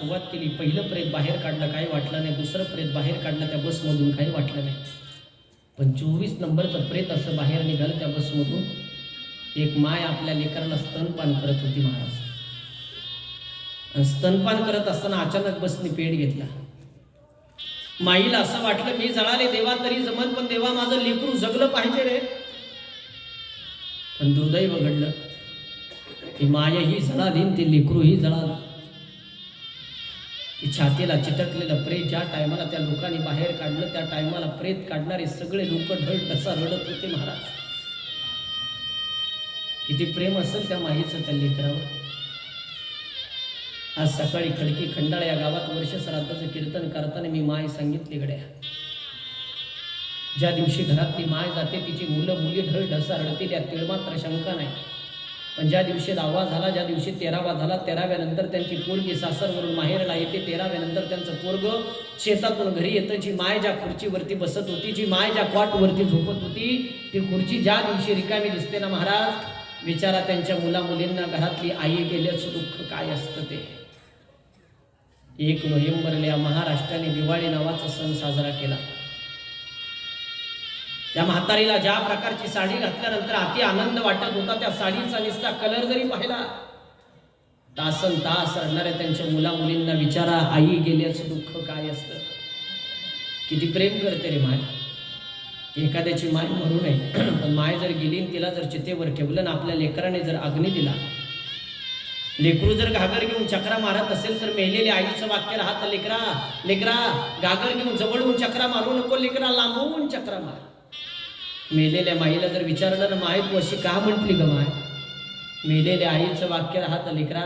सुरुवात केली. पहिलं प्रेत बाहेर काढलं काही वाटलं नाही. दुसरं प्रेत बाहेर काढलं त्या बसमधून काही वाटलं नाही. पण चोवीस नंबरचं प्रेत असं बाहेर निघालं त्या बसमधून. एक माय आपल्या लेकराला स्तनपान करत होती महाराज. आणि स्तनपान करत असताना अचानक बसने पेट घेतला. माईला असं वाटलं मी जळाले देवा तरी जमत पण देवा माझं लेकरू जगलं पाहिजे रे. पण दुर्दैव घडलं. ती मायही जळाली आणि ते लेकरूही जळालं. छातीला चिटकलेलं प्रेत ज्या टायमाला त्या लोकांनी बाहेर काढलं त्या टायमाला प्रेत काढणारे सगळे लोक ढळ ढसा रडत होते महाराज. किती प्रेम असेल त्या माहीचं त्या लेकरावर. आज सकाळी खडकी खंडाळ या गावात वर्ष श्राद्धाचं कीर्तन करताना मी माय सांगितली गड्या. ज्या दिवशी घरातली माय जाते तिची मुलं मुली ढळ ढसा रडतील यात तिळमात्र शंका नाही. पण ज्या दिवशी दहावा झाला ज्या दिवशी तेरावा झाला तेराव्यानंतर त्यांची पोरगी सासरवरून माहेरला येते. तेराव्यानंतर त्यांचं पोरग शेतातून घरी येतं. जी माय ज्या खुर्चीवरती बसत होती जी माय ज्या क्वाटवरती झोपत होती ती खुर्ची ज्या दिवशी रिकामी दिसते ना महाराज? विचारा त्यांच्या मुला मुलींना घरातली आई गेल्याचं दुःख काय असतं ते? एक नोव्हेंबरला महाराष्ट्राने दिवाळी नावाचा सण साजरा केला. त्या म्हातारीला ज्या प्रकारची साडी घातल्यानंतर अति आनंद वाटत होता त्या साडीचा निसता कलर जरी पाहिला तासन तास रडणाऱ्या त्यांच्या मुला मुलींना विचारा आई गेल्याचं दुःख काय असतं? किती प्रेम करते रे माय. एखाद्याची माय मरू नये पण माय जर गेली आणि तिला जर चितेवर ठेवलं ना आपल्या लेकराने जर अग्नी दिला लेकरू जर घागर घेऊन चक्रा मारत असेल तर मेलेल्या आईचं वाक्य राहतं लेकरा लेकरा घागर घेऊन जवळून चक्रा मारू नको लेकरा लांबवून चक्रा मार. मेलेल्या माईला जर विचारलं ना माय तू अशी का म्हटली ग माय? मेलेल्या आईचं वाक्य राहतं लेकरा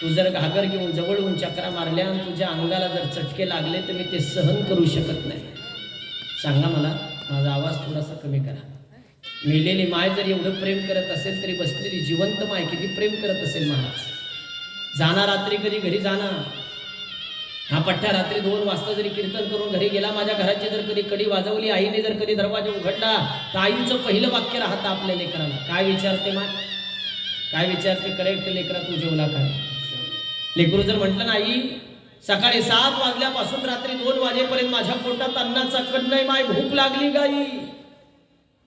तू जर घागर घेऊन जवळून चक्रा मारल्या आणि तुझ्या अंगाला जर चटके लागले तर मी ते सहन करू शकत नाही. सांगा मला माझा आवाज थोडासा कमी करा. मेलेली माय जर एवढं प्रेम करत असेल तरी बसलेली जिवंत माय किती प्रेम करत असेल महाराज? जाणार रात्री कधी घरी जाणार हा पठ्ठा रात्री दोन वाजता जरी कीर्तन करून घरी गेला माझ्या घराची जर कधी कडी वाजवली आईने जर कधी दरवाजा उघडला तर आईचं पहिलं वाक्य राहतं आपल्या लेकराला. काय विचारते मा? काय विचारते? करेक्ट लेकरा तू जेवला काय लेकरू जर म्हटलं ना आई सकाळी सात वाजल्यापासून रात्री दोन वाजेपर्यंत माझ्या पोटात अन्नाचा कड नाही माय भूक लागली गाई.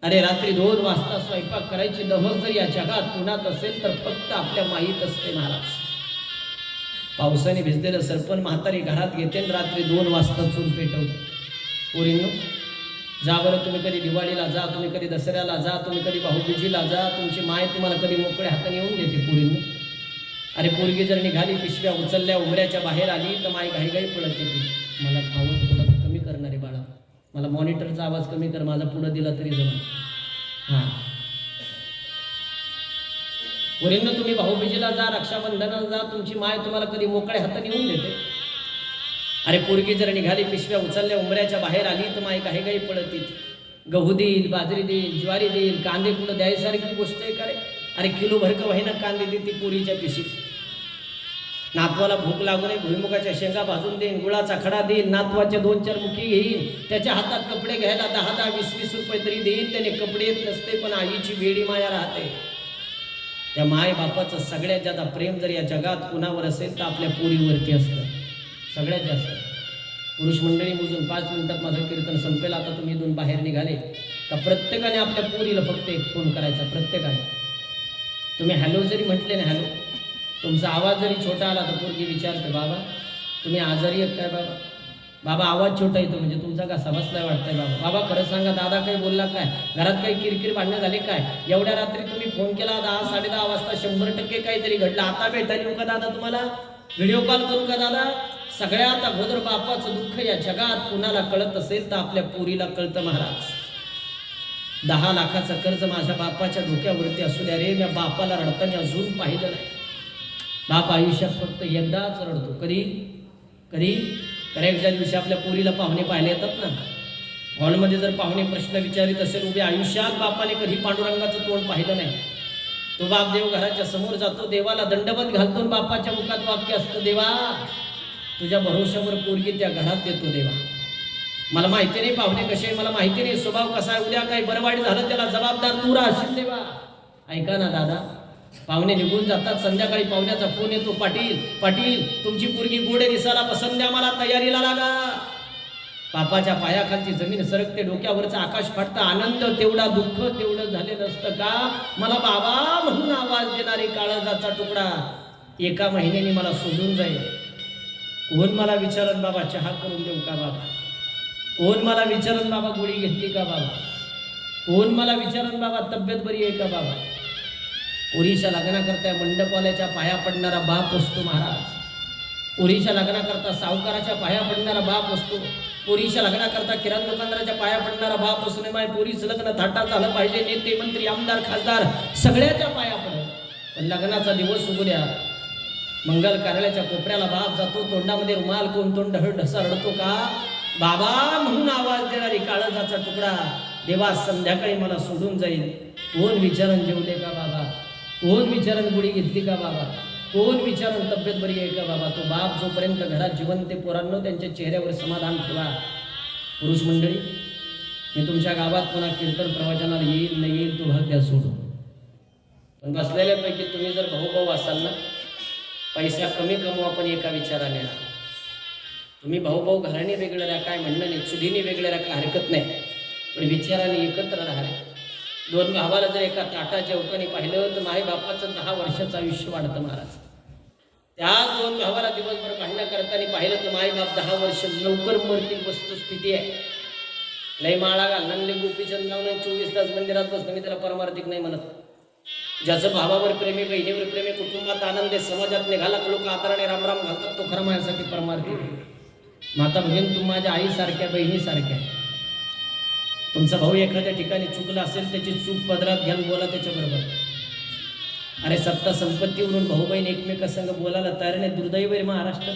अरे रात्री दोन वाजता स्वयंपाक करायची दमक जर या जगात पुण्यात असेल तर फक्त आपल्या माहीत असते महाराज. पावसाने भिजलेलं सरपण म्हातारी घरात घेते रात्री दोन वाजता चूल पेटवते. पोरींनो जा बरं तुम्ही कधी दिवाळीला जा तुम्ही कधी दसऱ्याला जा तुम्ही कधी भाऊबीजीला जा तुमची माय तुम्हाला कधी मोकळ्या हाताने येऊन देते पोरींनो. अरे पोरगी जर निघाली पिशव्या उचलल्या उमऱ्याच्या बाहेर आली तर माय घाईघाई पळत येते. मला आवाज थोडासा कमी करणारे बाळा. मला मॉनिटरचा आवाज कमी कर माझा पुढं दिला तरी जमा हां. पोरींनो तुम्ही भाऊबीजीला जा रक्षाबंधनाला जा तुमची माय तुम्हाला कधी मोकळ्या हाताने येऊन देते. अरे पोरगी जर निघाली पिशव्या उचलल्या उमऱ्याच्या बाहेर आली तर माय काही काही पडत येते गहू देईल बाजरी देईल ज्वारी देईल कांदे कुठं द्यायसारखी गोष्ट आहे का रे? अरे किलो भरकं व्हायना कांदे देते पोरीच्या पिशीत नातवाला भूक लागू नये भुईमुगाच्या शेंगा भाजून देईन गुळाचा खडा देईन नातवाच्या दोन चार मुखी घेईन. त्याच्या हातात कपडे घ्यायला दहा दहा वीस वीस रुपये तरी देईन त्याने कपडे येत नसते पण आईची वेडी माया राहते. त्या माय बापाचं सगळ्यात जास्त प्रेम जर या जगात कुणावर असेल तर आपल्या पोरीवरती असतं. सगळ्यात जास्त. पुरुष मंडळी मोजून पाच मिनिटात माझं कीर्तन संपेल. आता तुम्ही इथून बाहेर निघाले. का प्रत्येकाने आपल्या पोरीला फक्त एक फोन करायचा प्रत्येकाने. तुम्ही हॅलो जरी म्हटले ना हॅलो तुमचा आवाज जरी छोटा आला तर पोरगी विचारते बाबा तुम्ही आजारी आहेत काय बाबा? बाबा आवाज छोटा येतो म्हणजे तुमचा का समजलाय वाटतंय बाबा? बाबा खरं सांगा दादा काही बोलला काय? घरात काही किरकिर भांडणं झाली काय? एवढ्या रात्री तुम्ही फोन केला दहा साडे दहा वाजता शंभर टक्के काहीतरी घडलं. आता भेटायला येऊ का दादा तुम्हाला? व्हिडिओ कॉल करू का दादा? सगळ्यात अगोदर बापाचं दुःख या जगात कुणाला कळत असेल तर आपल्या पोरीला कळतं महाराज. दहा लाखाचं कर्ज माझ्या बापाच्या डोक्यावरती असू द्या रे मी बापाला रडताना अजून पाहिलं नाही. बाप आयुष्यात फक्त एकदाच रडतो. कधी? कधी? बऱ्याचशा दिवशी आपल्या पोरीला पाहुणे पाहिले येतात ना. हॉलमध्ये जर पाहुणे प्रश्न विचारित असेल उभे आयुष्यात बापाने कधी पांडुरंगाचं तोंड पाहिलं नाही. तो बाप देव घराच्या समोर जातो देवाला दंडवत घालतो बापाच्या मुखात वाक्य असतं देवा तुझ्या भरोश्यावर पोरगी त्या घरात देतो देवा. मला माहिती नाही पाहुणे कसे मला माहिती नाही स्वभाव कसा आहे उद्या काही बरं वाईट झालं त्याला जबाबदार तू राहशील देवा. ऐका ना दादा. पाहुणे निघून जातात. संध्याकाळी पाहुण्याचा फोन येतो पाटील पाटील तुमची पोरगी गोडे दिसायला पसंद द्या मला तयारीला लागा. बापाच्या पायाखालची जमीन सरकते डोक्यावरचं आकाश फाटतं. आनंद तेवढा दुःख तेवढं झालेलं असतं का? मला बाबा म्हणून आवाज देणारी काळजाचा तुकडा. एका महिन्याने मला सोडून जाईल. कोण मला विचारत बाबा चहा करून देऊ का बाबा? कोण मला विचारत बाबा गोळी घेतली का बाबा? कोण मला विचारत बाबा तब्येत बरी आहे का बाबा? पुरीच्या लग्नाकरता मंडपवाल्याच्या पाया पडणारा बाप असतो महाराज. पुरीच्या लग्नाकरता सावकाराच्या पाया पडणारा बाप असतो पुरीच्या लग्नाकरता किराणा दुकानदाराच्या पाया पडणारा बाप असू नये माय. पुरीचं लग्न थाटात झालं पाहिजे नेते मंत्री आमदार खासदार सगळ्याच्या पाया पडत पण लग्नाचा दिवस उघड्या. द्या मंगल कार्यालयाच्या कोपऱ्याला बाप जातो तोंडामध्ये रुमाल कोण तोंड ढळ ढसा रडतो का? बाबा म्हणून आवाज देणारी काळजाचा तुकडा. देवा संध्याकाळी मला सोडून जाईल. कोण विचारण जेवले का बाबा? कोण विचारण गुढी घेतली का बाबा? कोण विचारून तब्येत बरी आहे का बाबा? तो बाप जोपर्यंत घरात जिवंत ते पोरांनो त्यांच्या चेहऱ्यावर समाधान ठेवा. पुरुष मंडळी मी तुमच्या गावात पुन्हा कीर्तन प्रवचनाला येईल न येईल तो भाग द्या पण बसलेल्यापैकी तुम्ही जर भाऊभाऊ असाल ना पैसा कमी कमवा पण एका विचाराने राहा. तुम्ही भाऊभाऊ घराने वेगळं राहा काय म्हणणं नाही चुलीने वेगळं राहा काय हरकत नाही. पण विचाराने एकत्र राहा दोन भावाला जर एका ताटाच्या उकाने पाहिलं तर माईबापाचं दहा वर्षाचं आयुष्य वाढतं महाराज. त्याच दोन भावाला दिवसभर भांडणं करताना पाहिलं तर माईबाप दहा वर्ष लवकर मरतील वस्तुस्थिती आहे. लय माळा घालणार लय गोपीचंद लावून चोवीस तास मंदिरात बसणं मी त्याला परमार्थिक नाही म्हणत. ज्याचं भावावर प्रेमी बहिणीवर प्रेमी कुटुंबात आनंद आहे समाजात निघाला लोक आदराने रामराम घालतात तो खरं माझ्यासाठी परमार्थिक माता बहीण तू माझ्या आईसारख्या बहिणीसारख्या. आहे. तुमचा भाऊ एखाद्या ठिकाणी चुकला असेल त्याची चूक पदरात घ्याल बोला त्याच्याबरोबर. अरे सत्ता संपत्तीवरून भाऊ बहीण एकमेकासंग बोलायला तयार नाही दुर्दैव आहे महाराष्ट्र.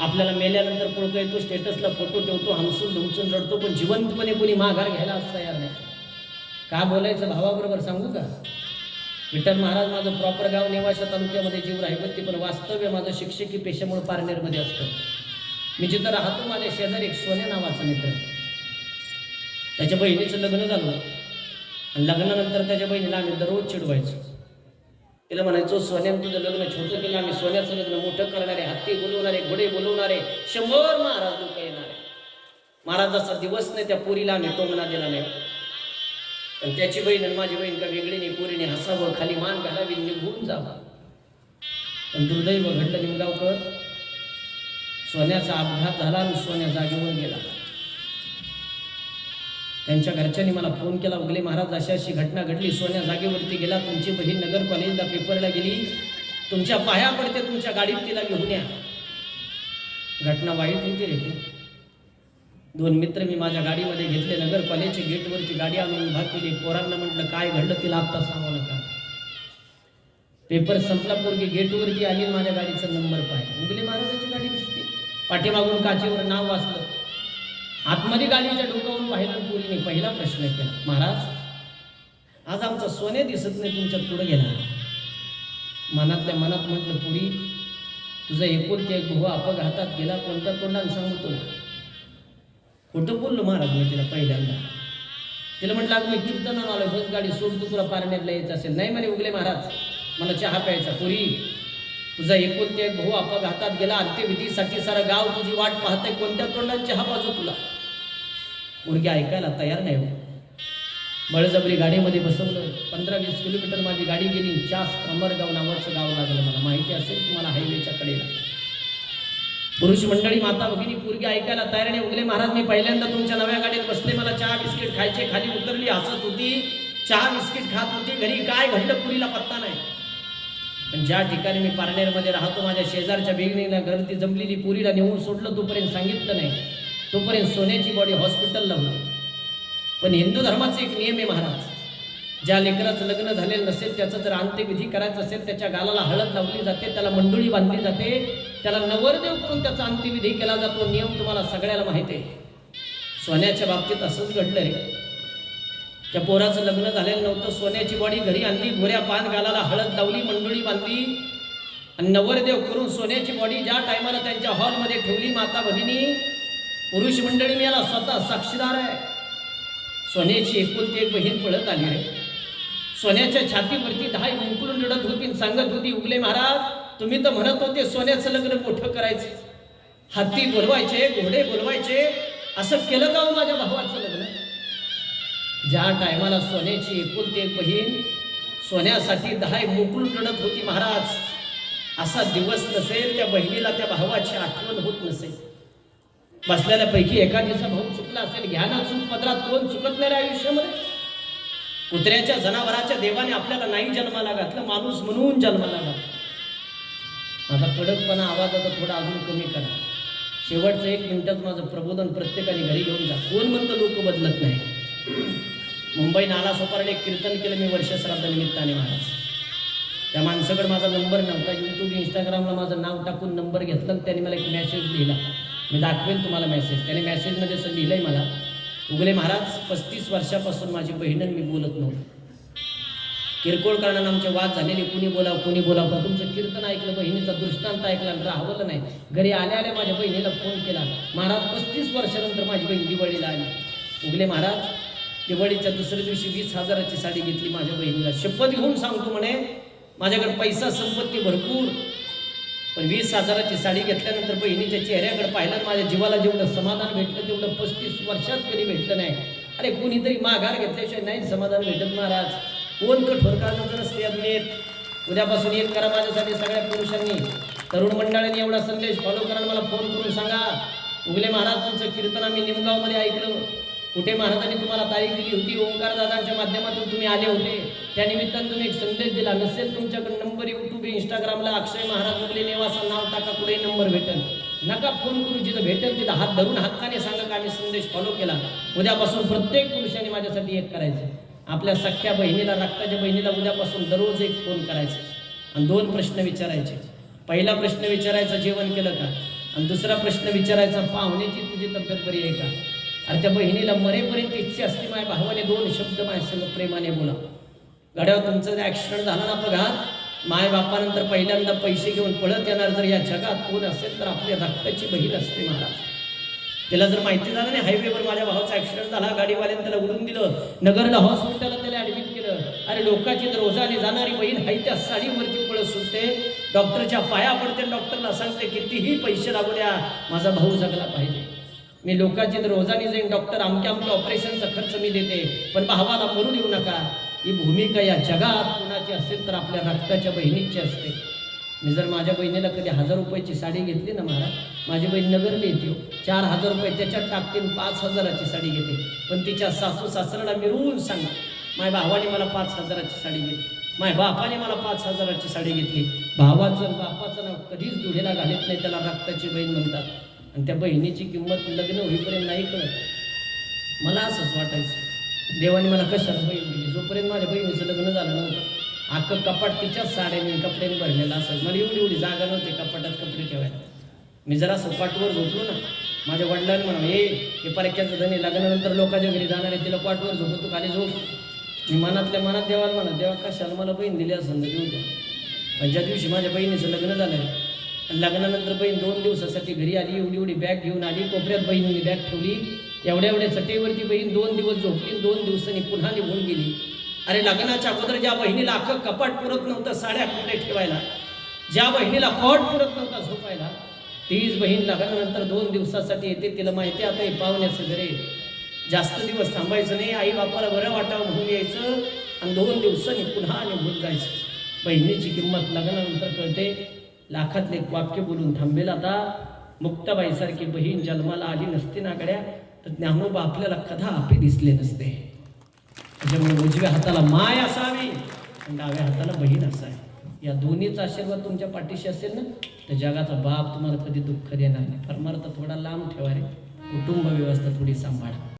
आपल्याला मेल्यानंतर पुढं येतो स्टेटसला फोटो ठेवतो हमसून धुमसून रडतो पण जिवंतपणे कोणी माघार घ्यायला असं तयार नाही. का बोलायचं भावाबरोबर सांगू का? विठ्ठल महाराज माझं प्रॉपर गाव नेवाशा तालुक्यामध्ये जीव राहिवती पण वास्तव्य माझं शिक्षकी पेशामुळे पारनेरमध्ये असतं. मी जिथं राहतो माझ्या शेजारी एक सोने नावाचा मित्र त्याच्या बहिणीचं लग्न झालं. आणि लग्नानंतर त्याच्या बहिणीला आम्ही दररोज चिडवायचो. तिला म्हणायचो सोन्यानं तुझं लग्न छोटं केलं आम्ही. सोन्याचं लग्न मोठं करणारे हत्ती बोलवणारे घोडे बोलवणारे शंभर महाराज लोक येणारे महाराजाचा दिवस नाही त्या पोरीला आम्ही टोमणा दिला नाही. पण त्याची बहीण आणि माझी बहीण का वेगळी नाही पुरीने हसावं खाली मान घालावी निघून जावा. पण दुर्दैव घडलं निमगावकर. सोन्याचा अपघात झाला आणि सोन्या जागेवर गेला. त्यांच्या घरच्यांनी मला फोन केला उगले महाराज अशी अशी घटना घडली. सोन्या जागेवरती गेला. तुमची बहीण नगर कॉलेजला पेपरला गेली. तुमच्या पाया पडते तुमच्या गाडीत तिला घेऊन या. घटना वाईट होती रे दोन मित्र मी माझ्या गाडीमध्ये घेतले. नगर कॉलेजच्या गेटवरती गाडी आणून उभा केली. पोरांना म्हटलं काय घडलं तिला आत्ता सांगू नका. पेपर संपला पोरगी गेटवरती आली माझ्या गाडीचा नंबर पाहिला. उगले महाराजाची गाडी दिसते. पाठीमागून काचेवर नाव वाचलं. आतमध्ये गाडीच्या डोक्यावरून पाहिलं आणि पोरीने पहिला प्रश्न केला महाराज आज आमचा सोने दिसत नाही तुमच्यापुढे गेला मनातल्या मनात म्हटलं पुरी तुझं एकुलते एक भाऊ अपघातात गेला कोणत्या तोंडाने सांगू तुला? खोटं बोललो महाराज मी तिला पहिल्यांदा. तिला म्हटलं अगं मी कीर्तनाला आलोय बस गाडी सोडतो तुला पारण्यातला यायचं असेल. नाही म्हणे उगले महाराज मला चहा प्यायचा पुरी. तुझा एकुलते एक भाऊ अपघातात गेला अंत्यविधीसाठी सारा गाव तुझी वाट पाहतंय कोणत्या तोंडात चहा बाजू तुला मुलगी ऐकायला तयार नाही हो. बळजबरी गाडीमध्ये बसवलं. पंधरा वीस किलोमीटर माझी गाडी गेली. चास अमरगाव नावाचं गाव लागलं मला. माहिती असेल तुम्हाला हायवेच्या कडेला. पुरुष मंडळी माता भगिनी पूर्गी ऐकायला तयार नाही. उगले महाराज मी पहिल्यांदा तुमच्या नव्या गाडीत बसले. मला चहा बिस्किट खायचे खाली उतरली. हसत होती. चहा बिस्किट खात होती. घरी काय घडलं पुरीला पत्ता नाही. पण ज्या ठिकाणी मी पारनेरमध्ये राहतो माझ्या शेजारच्या बेगणीला गर्दी जमलेली पुरीला नेऊन सोडलं तोपर्यंत सांगितलं नाही. तोपर्यंत सोन्याची बॉडी हॉस्पिटलला होती. पण हिंदू धर्माचा एक नियम आहे महाराज ज्या लेकराचं लग्न झालेलं नसेल त्याचं जर अंत्यविधी करायचं असेल त्याच्या गालाला हळद लावली जाते त्याला मंडोळी बांधली जाते त्याला नवरदेव करून त्याचा अंत्यविधी केला जातो नियम तुम्हाला सगळ्याला माहिती आहे. सोन्याच्या बाबतीत असंच घडलं रे त्या पोराचं लग्न झालेलं नव्हतं. सोन्याची बॉडी घरी आणली भोऱ्या पान घालाला हळद लावली मंडळी बांधली. आणि नवरदेव करून सोन्याची बॉडी ज्या टायमाला त्यांच्या हॉलमध्ये ठेवली माता भगिनी पुरुष मंडळी मी याला स्वतः साक्षीदार आहे. सोन्याची एकुलती एक बहीण पळत आली रे. सोन्याच्या छातीवरती दहा मुंकळून रडत होती सांगत होती उगले महाराज तुम्ही तर म्हणत होते सोन्याचं लग्न मोठं करायचं. हत्ती बोलवायचे घोडे बोलवायचे. असं केलं का हो माझ्या भावाचं लग्न? ज्या टायमाला सोन्याची एकुलती एक बहीण सोन्यासाठी दहाय मोकळून रडत होती महाराज असा दिवस नसेल त्या बहिणीला त्या भावाची आठवण होत नसेल. बसलेल्यापैकी एखादीचा भाऊ चुकला असेल घ्या चूक पदरात कोण चुकत नाही रे आयुष्यामध्ये. कुत्र्याच्या जनावराच्या देवाने आपल्याला नाही जन्माला घातलं माणूस म्हणून जन्माला घातलं. आता कडकपणा आता थोडा अजून कमी करा. शेवटचं एक मिनिटात माझं प्रबोधन प्रत्येकाने घरी घेऊन जा. कोण म्हणतं लोक बदलत नाही? मुंबई नाला सोपारडे एक कीर्तन केलं मी वर्षश्राद्ध निमित्ताने महाराज. त्या माणसाकडे माझा नंबर नव्हता. यूट्यूब इंस्टाग्रामला माझं नाव टाकून नंबर घेतला त्याने मला एक मेसेज लिहिला. मी दाखवेन तुम्हाला मेसेज त्याने मेसेजमध्ये असं लिहिलं आहे मला उगले महाराज पस्तीस वर्षापासून माझी बहीण मी बोलत नव्हतो. किरकोळ कारणानं आमचे वाद झालेले. कुणी बोलाव कुणी बोलाव पण तुमचं कीर्तन ऐकलं बहिणीचा दृष्टांत ऐकला राहवलं नाही. घरी आल्या आल्या माझ्या बहिणीला फोन केला. महाराज पस्तीस वर्षानंतर माझी बहीण दिवाळीला आली. उगले महाराज दिवाळीच्या दुसऱ्या दिवशी वीस हजाराची साडी घेतली माझ्या बहिणीला. शपथ घेऊन सांगतो म्हणे माझ्याकडे पैसा संपत्ती भरपूर. पण वीस हजाराची साडी घेतल्यानंतर बहिणीच्या चेहऱ्याकडे पाहिलं माझ्या जीवाला जेवढं समाधान भेटलं तेवढं पस्तीस वर्षात कधी भेटलं नाही. अरे कोणीतरी माघार घेतल्याशिवाय नाही समाधान भेटत महाराज. कोण कठोर काळजाचं नसते अभिनेत? उद्यापासून एक करा माझ्यासाठी सगळ्या पुरुषांनी. तरुण मंडळांनी एवढा संदेश फॉलो करा मला फोन करून सांगा. उगले महाराज तुमचं कीर्तन आम्ही निमगावमध्ये ऐकलं. कुठे महाराजांनी तुम्हाला तारीख दिली होती? ओंकार दादांच्या माध्यमातून तुम्ही आले होते. त्या निमित्तानं तुम्ही एक संदेश दिला. नसेल तुमच्याकडे नंबर युट्यूब इंस्टाग्रामला अक्षय महाराज मुले नेवासा नाव टाका कुठे नंबर भेटेल. नका फोन करू जिथं भेटेल तिथं हात धरून हक्काने सांगा का आम्ही संदेश फॉलो केला. उद्यापासून प्रत्येक पुरुषाने माझ्यासाठी एक करायचं. आपल्या सख्या बहिणीला रक्ताच्या बहिणीला उद्यापासून दररोज एक फोन करायचा. आणि दोन प्रश्न विचारायचे. पहिला प्रश्न विचारायचा जेवण केलं का? आणि दुसरा प्रश्न विचारायचा पाहुण्याची तुझी तब्येत बरी आहे का? अरे त्या बहिणीला मरेपर्यंत इच्छा असते माझ्या भावाने दोन शब्द माझ्या प्रेमाने बोला. गड्यावर तुमचं ॲक्सिडेंट झाला ना अपघात माय बापानंतर पहिल्यांदा पैसे घेऊन पळत येणार जर या जगात कोण असेल तर आपली रक्ताची बहीण असते महाराज. त्याला जर माहिती झालं नाही हायवेवर माझ्या भावाचा ऍक्सिडेंट झाला गाडीवाल्याने त्याला उडून दिलं नगरला हॉस्पिटलला त्याला ऍडमिट केलं. अरे लोकांची तर रोजाने जाणारी बहीण हाय त्या साडीवरती पळत सुटते. डॉक्टरच्या पाया पडते डॉक्टरला सांगते कितीही पैसे लागू द्या माझा भाऊ जगला पाहिजे. मी लोकांचे तर रोजाने जाईन. डॉक्टर अमक्या अमक्या ऑपरेशनचा खर्च मी देते. पण भावाला मरू देऊ नका. ही भूमिका या जगात कुणाची असेल तर आपल्या रक्ताच्या बहिणीची असते. मी जर माझ्या बहिणीला कधी हजार रुपयाची साडी घेतली ना महाराज माझी बहीण नगरली येते हो. चार हजार रुपये त्याच्यात टाकतील पाच हजाराची साडी घेते. पण तिच्या सासू सासऱ्याला मिरवून सांगा माझ्या भावाने मला पाच हजाराची साडी घेतली. माझ्या बापाने मला पाच हजाराची साडी घेतली. भावाचं बापाचं नाव कधीच दुढेला घालत नाही त्याला रक्ताची बहीण म्हणतात. आणि त्या बहिणीची किंमत लग्न होईपर्यंत नाही कळत. मला असंच वाटायचं. देवाने मला कशाला बहीण दिली? जोपर्यंत माझ्या बहिणीचं लग्न झालं नव्हतं अख्खं कपाट तिच्याच साड्याने कपड्याने भरलेलं असायचं. मला एवढी एवढी जागा नव्हती कपाटात कपडे ठेवायला. मी जरा सपाटवर झोपलो ना. माझ्या वडिलांनी म्हणा हे हे परक्याचं धनी लग्नानंतर लोकांच्या घरी जाणार आहे तिला पाठवर झोपतो खाली झोप. मी मनातल्या मनात देवाला म्हणा देवा कशाला मला बहीण दिली असं देऊ द्या. पण ज्या दिवशी माझ्या बहिणीचं लग्न झालं लग्नानंतर बहीण दोन दिवसासाठी घरी आली एवढी एवढी बॅग घेऊन आली कोपऱ्यात बहिणीने बॅग ठेवली एवढ्या एवढ्या चटेवरती बहीण दोन दिवस झोपली दोन दिवसांनी पुन्हा निघून गेली. अरे लग्नाच्या अगोदर ज्या बहिणीला अख्खं कपाट पुरत नव्हतं साड्या कुठे ठेवायला ज्या बहिणीला कॉट पुरत नव्हता झोपायला तीच बहीण लग्नानंतर दोन दिवसासाठी येते तिला माहिती आहे आता हे पाहुण्याचं घरे जास्त दिवस थांबायचं नाही आई बापाला बरं वाटावं म्हणून यायचं आणि दोन दिवसांनी पुन्हा निघून जायचं. बहिणीची किंमत लग्नानंतर कळते. लाखातले एक वाक्य बोलून थांबेल आता. मुक्ताबाईसारखी बहीण जन्माला आली नसती ना गड्या तर ज्ञानोबा आपल्याला कथा आपे दिसले नसते. त्याच्यामुळे उजव्या हाताला माय असावी आणि डाव्या हाताला बहीण असावी. या दोन्हीचा आशीर्वाद तुमच्या पाठीशी असेल ना तर जगाचा बाप तुम्हाला कधी दुःख देणार नाही. परमार्थ थोडा लांब ठेवा रे. कुटुंब व्यवस्था थोडी सांभाळा.